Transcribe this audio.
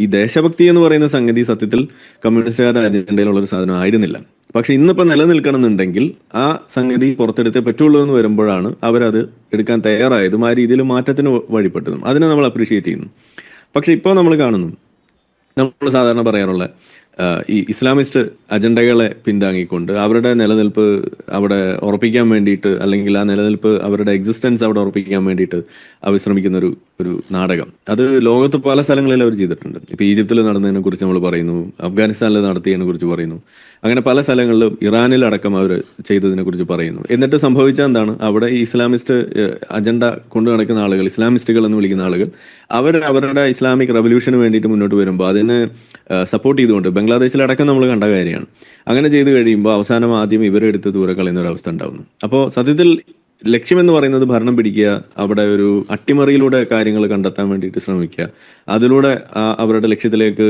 ഈ ദേശഭക്തി എന്ന് പറയുന്ന സംഗതി സത്യത്തിൽ കമ്മ്യൂണിസ്റ്റുകാരുടെ അജണ്ടയിലുള്ള ഒരു സാധനം ആയിരുന്നില്ല. പക്ഷെ ഇന്നിപ്പോ നിലനിൽക്കണമെന്നുണ്ടെങ്കിൽ ആ സംഗതി പുറത്തെടുത്തേ പറ്റുള്ളൂ എന്ന് വരുമ്പോഴാണ് അവരത് എടുക്കാൻ തയ്യാറായതും ആ രീതിയിൽ മാറ്റത്തിന് വഴിപ്പെട്ടതും. അതിനെ നമ്മൾ അപ്രീഷിയേറ്റ് ചെയ്യുന്നു. പക്ഷെ ഇപ്പോൾ നമ്മൾ കാണുന്നു. നമ്മൾ സാധാരണ പറയാറുള്ള ഈ ഇസ്ലാമിസ്റ്റ് അജണ്ടകളെ പിന്താങ്ങിക്കൊണ്ട് അവരുടെ നിലനിൽപ്പ് അവിടെ ഉറപ്പിക്കാൻ വേണ്ടിയിട്ട് അല്ലെങ്കിൽ ആ നിലനിൽപ്പ് അവരുടെ എക്സിസ്റ്റൻസ് അവിടെ ഉറപ്പിക്കാൻ വേണ്ടിയിട്ട് അവർ ശ്രമിക്കുന്ന ഒരു ഒരു നാടകം. അത് ലോകത്ത് പല സ്ഥലങ്ങളിൽ അവർ ചെയ്തിട്ടുണ്ട്. ഇപ്പൊ ഈജിപ്തിൽ നടന്നതിനെ കുറിച്ച് നമ്മൾ പറയുന്നു അഫ്ഗാനിസ്ഥാനിൽ നടത്തിയതിനെ കുറിച്ച് പറയുന്നു അങ്ങനെ പല സ്ഥലങ്ങളിലും ഇറാനിൽ അടക്കം അവർ ചെയ്തതിനെ കുറിച്ച് പറയുന്നു. എന്നിട്ട് സംഭവിച്ച എന്താണ്? അവിടെ ഈ ഇസ്ലാമിസ്റ്റ് അജണ്ട കൊണ്ടു നടക്കുന്ന ആളുകൾ ഇസ്ലാമിസ്റ്റുകൾ എന്ന് വിളിക്കുന്ന ആളുകൾ അവർ അവരുടെ ഇസ്ലാമിക് റവല്യൂഷന് വേണ്ടിയിട്ട് മുന്നോട്ട് വരുമ്പോൾ അതിനെ സപ്പോർട്ട് ചെയ്തുകൊണ്ട് ബംഗ്ലാദേശിൽ അടക്കം നമ്മൾ കണ്ട കാര്യമാണ്. അങ്ങനെ ചെയ്തു കഴിയുമ്പോൾ അവസാനം ആദ്യം ഇവരെടുത്ത് ദൂരെ കളയുന്ന ഒരു അവസ്ഥ ഉണ്ടാവുന്നു. അപ്പോൾ സത്യത്തിൽ ലക്ഷ്യമെന്ന് പറയുന്നത് ഭരണം പിടിക്കുക അവിടെ ഒരു അട്ടിമറിയിലൂടെ കാര്യങ്ങൾ കണ്ടെത്താൻ വേണ്ടിയിട്ട് ശ്രമിക്കുക. അതിലൂടെ അവരുടെ ലക്ഷ്യത്തിലേക്ക്